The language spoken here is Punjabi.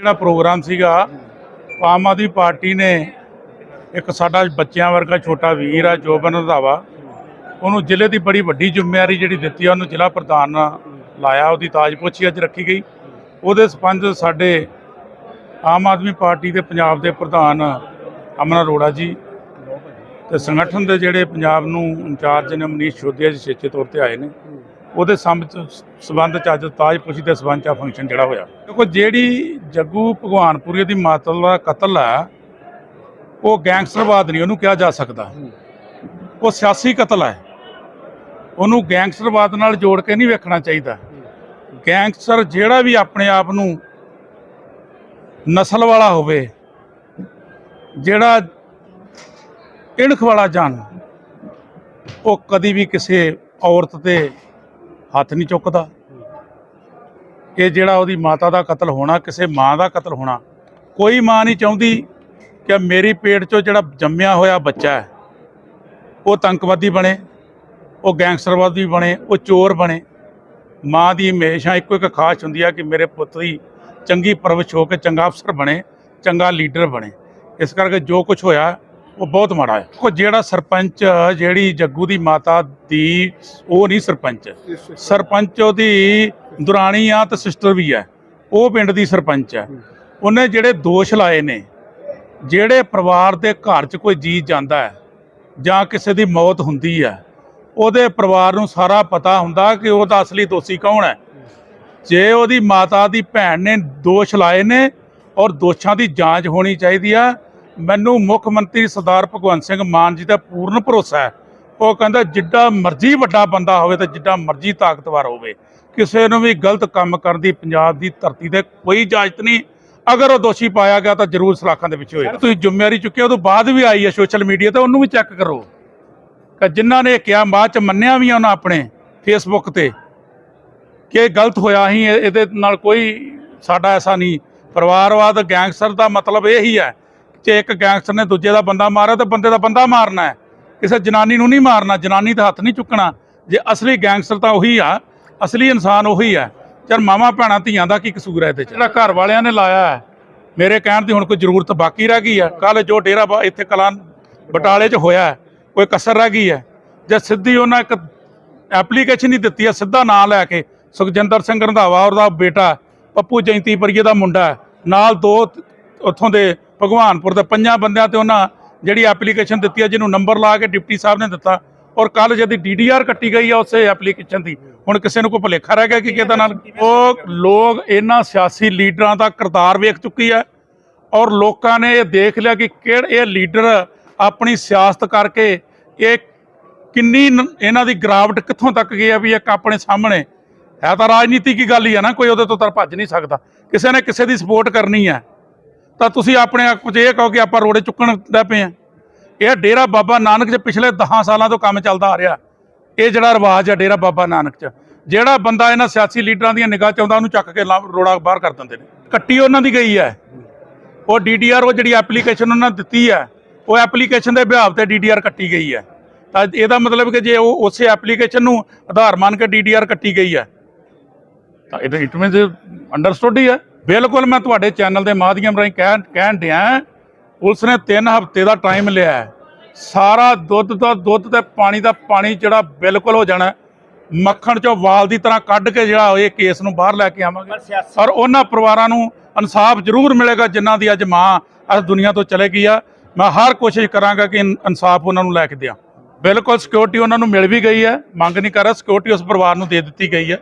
ਜਿਹੜਾ ਪ੍ਰੋਗਰਾਮ ਸੀਗਾ, ਆਮ ਆਦਮੀ ਪਾਰਟੀ ਨੇ ਇੱਕ ਸਾਡਾ ਬੱਚਿਆਂ ਵਰਗਾ ਛੋਟਾ ਵੀਰ ਆ, ਜੋਬਨ ਰੰਧਾਵਾ, ਉਹਨੂੰ ਜ਼ਿਲ੍ਹੇ ਦੀ ਬੜੀ ਵੱਡੀ ਜ਼ਿੰਮੇਵਾਰੀ ਜਿਹੜੀ ਦਿੱਤੀ ਆ, ਉਹਨੂੰ ਜ਼ਿਲ੍ਹਾ ਪ੍ਰਧਾਨ ਲਾਇਆ, ਉਹਦੀ ਤਾਜਪੋਚੀ ਅੱਜ ਰੱਖੀ ਗਈ। ਉਹਦੇ ਸਬੰਧ ਸਾਡੇ ਆਮ ਆਦਮੀ ਪਾਰਟੀ ਦੇ ਪੰਜਾਬ ਦੇ ਪ੍ਰਧਾਨ ਅਮਨ ਅਰੋੜਾ ਜੀ ਤੇ ਸੰਗਠਨ ਦੇ ਜਿਹੜੇ ਪੰਜਾਬ ਨੂੰ ਇੰਚਾਰਜ ਨੇ, ਮਨੀਸ਼ ਸ਼ੋਧਿਆ ਜੀ ਸ਼ੇਚੇ ਤੌਰ ਤੇ ਆਏ ਨੇ। ਉਹਦੇ ਸੰਬ- ਸਬੰਧ ਚ ਅੱਜ ਤਾਜਪੁਸ਼ੀ ਦੇ ਸੰਬੰਧ ਚ ਫੰਕਸ਼ਨ ਜਿਹੜਾ ਹੋਇਆ। ਦੇਖੋ ਜਿਹੜੀ ਜੱਗੂ ਭਗਵਾਨਪੁਰੀ ਦੀ ਮਾਤਾ ਦਾ ਕਤਲ ਹੈ, ਉਹ ਗੈਂਗਸਟਰਵਾਦ ਨਹੀਂ ਉਹਨੂੰ ਕਿਹਾ ਜਾ ਸਕਦਾ। ਉਹ ਸਿਆਸੀ ਕਤਲ ਹੈ। ਉਹਨੂੰ ਗੈਂਗਸਟਰਵਾਦ ਨਾਲ ਜੋੜ ਕੇ ਨਹੀਂ ਵੇਖਣਾ ਚਾਹੀਦਾ। ਗੈਂਗਸਟਰ ਜਿਹੜਾ ਵੀ ਆਪਣੇ ਆਪ ਨੂੰ ਨਸਲ ਵਾਲਾ ਹੋਵੇ, ਜਿਹੜਾ ਇਣਖ ਵਾਲਾ ਜਾਣ ਉਹ ਕਦੀ ਵੀ ਕਿਸੇ ਔਰਤ ਤੇ ਹੱਥ ਨਹੀਂ ਚੁੱਕਦਾ ਇਹ ਜਿਹੜਾ ਉਹਦੀ ਮਾਤਾ ਦਾ ਕਤਲ ਹੋਣਾ, ਕਿਸੇ ਮਾਂ ਦਾ ਕਤਲ ਹੋਣਾ, ਕੋਈ ਮਾਂ ਨਹੀਂ ਚਾਹੁੰਦੀ ਕਿ ਮੇਰੀ ਪੇਟ 'ਚੋਂ ਜਿਹੜਾ ਜੰਮਿਆ ਹੋਇਆ ਬੱਚਾ ਹੈ, ਉਹ ਤੰਕਵਾਦੀ ਬਣੇ, ਉਹ ਗੈਂਗਸਟਰਵਾਦੀ ਬਣੇ, ਉਹ ਚੋਰ ਬਣੇ। ਮਾਂ ਦੀ ਹਮੇਸ਼ਾ ਇੱਕੋ ਇੱਕ ਖਾਸ਼ ਹੁੰਦੀ ਆ ਕਿ ਮੇਰੇ ਪੁੱਤ ਦੀ ਚੰਗੀ ਪਰਵਰਿਸ਼ ਹੋ ਕੇ ਚੰਗਾ ਅਫਸਰ ਬਣੇ, ਚੰਗਾ ਲੀਡਰ ਬਣੇ। ਇਸ ਕਰਕੇ ਜੋ ਕੁਝ ਹੋਇਆ ਉਹ ਬਹੁਤ ਮਾੜਾ ਹੈ। ਕੋ ਜਿਹੜਾ ਸਰਪੰਚ ਜਿਹੜੀ ਜੱਗੂ ਦੀ ਮਾਤਾ ਦੀ, ਉਹ ਨਹੀਂ ਸਰਪੰਚ। ਸਰਪੰਚ ਉਹਦੀ ਦੁਰਾਣੀ ਆ ਤੇ ਸਿਸਟਰ ਵੀ ਹੈ। ਉਹ ਪਿੰਡ ਦੀ ਸਰਪੰਚ ਹੈ। ਉਹਨੇ ਜਿਹੜੇ ਦੋਸ਼ ਲਾਏ ਨੇ, ਜਿਹੜੇ ਪਰਿਵਾਰ ਦੇ ਘਰ 'ਚ ਕੋਈ ਜੀ ਜਾਂਦਾ ਹੈ ਜਾਂ ਕਿਸੇ ਦੀ ਮੌਤ ਹੁੰਦੀ ਹੈ, ਉਹਦੇ ਪਰਿਵਾਰ ਨੂੰ ਸਾਰਾ ਪਤਾ ਹੁੰਦਾ ਕਿ ਉਹਦਾ ਅਸਲੀ ਦੋਸ਼ੀ ਕੌਣ ਹੈ। ਜੇ ਉਹਦੀ ਮਾਤਾ ਦੀ ਭੈਣ ਨੇ ਦੋਸ਼ ਲਾਏ ਨੇ ਔਰ ਦੋਸ਼ਾਂ ਦੀ ਜਾਂਚ ਹੋਣੀ ਚਾਹੀਦੀ ਆ ਮੈਨੂੰ ਮੁੱਖ ਮੰਤਰੀ ਸਰਦਾਰ ਭਗਵੰਤ ਸਿੰਘ ਮਾਨ ਜੀ ਦਾ ਪੂਰਨ ਭਰੋਸਾ ਹੈ। ਉਹ ਕਹਿੰਦਾ, ਜਿੱਡਾ ਮਰਜ਼ੀ ਵੱਡਾ ਬੰਦਾ ਹੋਵੇ ਤੇ ਜਿੱਡਾ ਮਰਜ਼ੀ ਤਾਕਤਵਰ ਹੋਵੇ, ਕਿਸੇ ਨੂੰ ਵੀ ਗਲਤ ਕੰਮ ਕਰਨ ਦੀ ਪੰਜਾਬ ਦੀ ਧਰਤੀ ਤੇ ਕੋਈ ਇਜਾਜ਼ਤ ਨਹੀਂ। ਅਗਰ ਉਹ ਦੋਸ਼ੀ ਪਾਇਆ ਗਿਆ ਤਾਂ ਜ਼ਰੂਰ ਸਲਾਖਾਂ ਦੇ ਵਿੱਚ ਹੋਏਗਾ। ਤੁਸੀਂ ਜ਼ਿੰਮੇਵਾਰੀ ਚੁੱਕਿਆ ਉਹ ਤੋਂ ਬਾਅਦ ਵੀ ਆਈ ਹੈ ਸੋਸ਼ਲ ਮੀਡੀਆ, ਤੇ ਉਹਨੂੰ ਵੀ ਚੈੱਕ ਕਰੋ। ਕਿ ਜਿਨ੍ਹਾਂ ਨੇ ਕਿਹਾ, ਬਾਅਦ ਚ ਮੰਨਿਆ ਵੀ ਆ ਉਹਨਾਂ ਆਪਣੇ ਫੇਸਬੁੱਕ ਤੇ ਕਿ ਗਲਤ ਹੋਇਆ ਹੀ ਇਹਦੇ ਨਾਲ ਕੋਈ ਸਾਡਾ ਐਸਾ ਨਹੀਂ। ਪਰਿਵਾਰਵਾਦ, ਗੈਂਗਸਟਰ ਦਾ ਮਤਲਬ ਇਹ ਹੀ ਹੈ ਜੇ ਇੱਕ ਗੈਂਗਸਟਰ ਨੇ ਦੂਜੇ ਦਾ ਬੰਦਾ ਮਾਰਿਆ ਤਾਂ ਬੰਦੇ ਦਾ ਬੰਦਾ ਮਾਰਨਾ ਹੈ। ਕਿਸੇ ਜਨਾਨੀ ਨੂੰ ਨਹੀਂ ਮਾਰਨਾ ਜਨਾਨੀ ਦਾ ਹੱਥ ਨਹੀਂ ਚੁੱਕਣਾ। ਜੇ ਅਸਲੀ ਗੈਂਗਸਟਰ ਤਾਂ ਉਹੀ ਆ ਅਸਲੀ ਇਨਸਾਨ ਉਹੀ ਆ। ਚਲ ਮਾਮਾ ਭੈਣਾਂ ਧੀਆਂ ਦਾ ਕੀ ਕਸੂਰ ਹੈ ਇਹਦੇ ਚ? ਜਿਹੜਾ ਘਰ ਵਾਲਿਆਂ ਨੇ ਲਾਇਆ ਹੈ, ਮੇਰੇ ਕਹਿਣ ਦੀ ਹੁਣ ਕੋਈ ਜ਼ਰੂਰਤ ਬਾਕੀ ਰਹਿ ਗਈ ਹੈ। ਕੱਲ ਜੋ ਡੇਰਾ ਬਾ- ਇੱਥੇ ਕਲਾਂ ਬਟਾਲੇ 'ਚ ਹੋਇਆ ਕੋਈ ਕਸਰ ਰਹਿ ਗਈ ਹੈ। ਜੇ ਸਿੱਧੀ ਉਹਨਾਂ ਇੱਕ ਐਪਲੀਕੇਸ਼ਨ ਹੀ ਦਿੱਤੀ ਹੈ ਸਿੱਧਾ ਨਾਂ ਲੈ ਕੇ ਸੁਖਜਿੰਦਰ ਸਿੰਘ ਰੰਧਾਵਾ ਔਰ ਦਾ ਬੇਟਾ ਪੱਪੂ ਜੈਂਤੀ ਪਰੀਏ ਦਾ ਮੁੰਡਾ ਨਾਲ ਦੋ ਉੱਥੋਂ ਦੇ ਭਗਵਾਨਪੁਰ ਦੇ ਪੰਜਾਂ ਬੰਦਿਆਂ ਤੇ ਉਹਨਾਂ ਜਿਹੜੀ ਐਪਲੀਕੇਸ਼ਨ ਦਿੱਤੀ ਹੈ, ਜਿਹਨੂੰ ਨੰਬਰ ਲਾ ਕੇ ਡਿਪਟੀ ਸਾਹਿਬ ਨੇ ਦਿੱਤਾ, ਔਰ ਕੱਲ ਜਦੀ ਡੀਡੀਆਰ ਕੱਟੀ ਗਈ ਆ ਉਸੇ ਐਪਲੀਕੇਸ਼ਨ ਦੀ। ਹੁਣ ਕਿਸੇ ਨੂੰ ਕੋਈ ਭੁਲੇਖਾ ਰਹਿ ਗਿਆ ਕਿ ਕਿਹਦਾ ਨਾਲ? ਉਹ ਲੋਕ ਇਹਨਾਂ ਸਿਆਸੀ ਲੀਡਰਾਂ ਦਾ ਕਰਤਾਰ ਵੇਖ ਚੁੱਕੀ ਹੈ, ਔਰ ਲੋਕਾਂ ਨੇ ਇਹ ਦੇਖ ਲਿਆ ਕਿ ਕਿਹੜੇ, ਇਹ ਲੀਡਰ ਆਪਣੀ ਸਿਆਸਤ ਕਰਕੇ ਇਹ ਕਿੰਨੀ ਇਹਨਾਂ ਦੀ ਗਰਾਵਟ ਕਿੱਥੋਂ ਤੱਕ ਗਈ ਹੈ ਵੀ ਇੱਕ ਆਪਣੇ ਸਾਹਮਣੇ? ਹੈ ਤਾਂ ਰਾਜਨੀਤੀ ਕੀ ਗੱਲ ਹੀ ਹੈ ਨਾ, ਕੋਈ ਉਹਦੇ ਤੋਂ ਤਾਂ ਭੱਜ ਨਹੀਂ ਸਕਦਾ। ਕਿਸੇ ਨੇ ਕਿਸੇ ਦੀ ਸਪੋਰਟ ਕਰਨੀ ਹੈ। ਤਾਂ ਤੁਸੀਂ ਆਪਣੇ ਆਪ ਵਿੱਚ ਇਹ ਕਹੋ ਕਿ ਆਪਾਂ ਰੋੜੇ ਚੁੱਕਣ ਲੱਗ ਪਏ ਆ ਇਹ ਡੇਰਾ ਬਾਬਾ ਨਾਨਕ 'ਚ ਪਿਛਲੇ 10 ਸਾਲਾਂ ਤੋਂ ਕੰਮ ਚੱਲਦਾ ਆ ਰਿਹਾ। ਇਹ ਜਿਹੜਾ ਰਿਵਾਜ ਆ ਡੇਰਾ ਬਾਬਾ ਨਾਨਕ 'ਚ, ਜਿਹੜਾ ਬੰਦਾ ਇਹਨਾਂ ਸਿਆਸੀ ਲੀਡਰਾਂ ਦੀਆਂ ਨਿਗਾਹ 'ਚ ਆਉਂਦਾ, ਉਹਨੂੰ ਚੱਕ ਕੇ ਲਾ- ਰੋੜਾ ਬਾਹਰ ਕਰ ਦਿੰਦੇ ਨੇ। ਕੱਟੀ ਉਹਨਾਂ ਦੀ ਗਈ ਹੈ। ਉਹ ਡੀਡੀਆਰ ਉਹ ਜਿਹੜੀ ਐਪਲੀਕੇਸ਼ਨ ਉਹਨਾਂ ਨੇ ਦਿੱਤੀ ਹੈ, ਉਹ ਐਪਲੀਕੇਸ਼ਨ ਦੇ ਬਿਹਾਵ ਤੇ ਡੀਡੀਆਰ ਕੱਟੀ ਗਈ ਹੈ। ਤਾਂ ਇਹਦਾ ਮਤਲਬ ਕਿ ਜੇ ਉਹ ਉਸੇ ਐਪਲੀਕੇਸ਼ਨ ਨੂੰ ਆਧਾਰ ਮੰਨ ਕੇ ਡੀਡੀਆਰ ਕੱਟੀ ਗਈ ਹੈ। ਤਾਂ ਇਹ ਇਟ ਮੀਨਸ ਅੰਡਰਸਟੂਡ ਹੀ ਹੈ। ਬਿਲਕੁਲ ਮੈਂ ਤੁਹਾਡੇ ਚੈਨਲ ਦੇ ਮਾਧਿਅਮ ਰਾਹੀਂ ਕਹਿਣ ਕਹਿਣ ਡਿਆ ਪੁਲਿਸ ਨੇ 3 ਹਫ਼ਤੇ ਦਾ ਟਾਈਮ ਲਿਆ। ਸਾਰਾ ਦੁੱਧ ਦਾ ਦੁੱਧ ਤੇ ਪਾਣੀ ਦਾ ਪਾਣੀ ਜਿਹੜਾ ਬਿਲਕੁਲ ਹੋ ਜਾਣਾ। ਮੱਖਣ ਚੋਂ ਵਾਲ ਦੀ ਤਰ੍ਹਾਂ ਕੱਢ ਕੇ ਜਿਹੜਾ ਇਹ ਕੇਸ ਨੂੰ ਬਾਹਰ ਲੈ ਕੇ ਆਵਾਂਗੇ। ਔਰ ਉਹਨਾਂ ਪਰਿਵਾਰਾਂ ਨੂੰ ਇਨਸਾਫ ਜ਼ਰੂਰ ਮਿਲੇਗਾ ਜਿਨ੍ਹਾਂ ਦੀ ਅੱਜ ਮਾਂ ਇਸ ਦੁਨੀਆ ਤੋਂ ਚਲੇ ਗਈ ਆ। ਮੈਂ ਹਰ ਕੋਸ਼ਿਸ਼ ਕਰਾਂਗਾ ਕਿ ਇਨ- ਇਨਸਾਫ ਉਹਨਾਂ ਨੂੰ ਲੈ ਕੇ ਦਿਆਂ। ਬਿਲਕੁਲ ਸਿਕਿਉਰਿਟੀ ਉਹਨਾਂ ਨੂੰ ਮਿਲ ਵੀ ਗਈ ਹੈ। ਮੰਗ ਨਹੀਂ ਕਰ ਰਿਹਾ ਸਿਕਿਉਰਿਟੀ ਉਸ ਪਰਿਵਾਰ ਨੂੰ ਦੇ ਦਿੱਤੀ ਗਈ ਹੈ।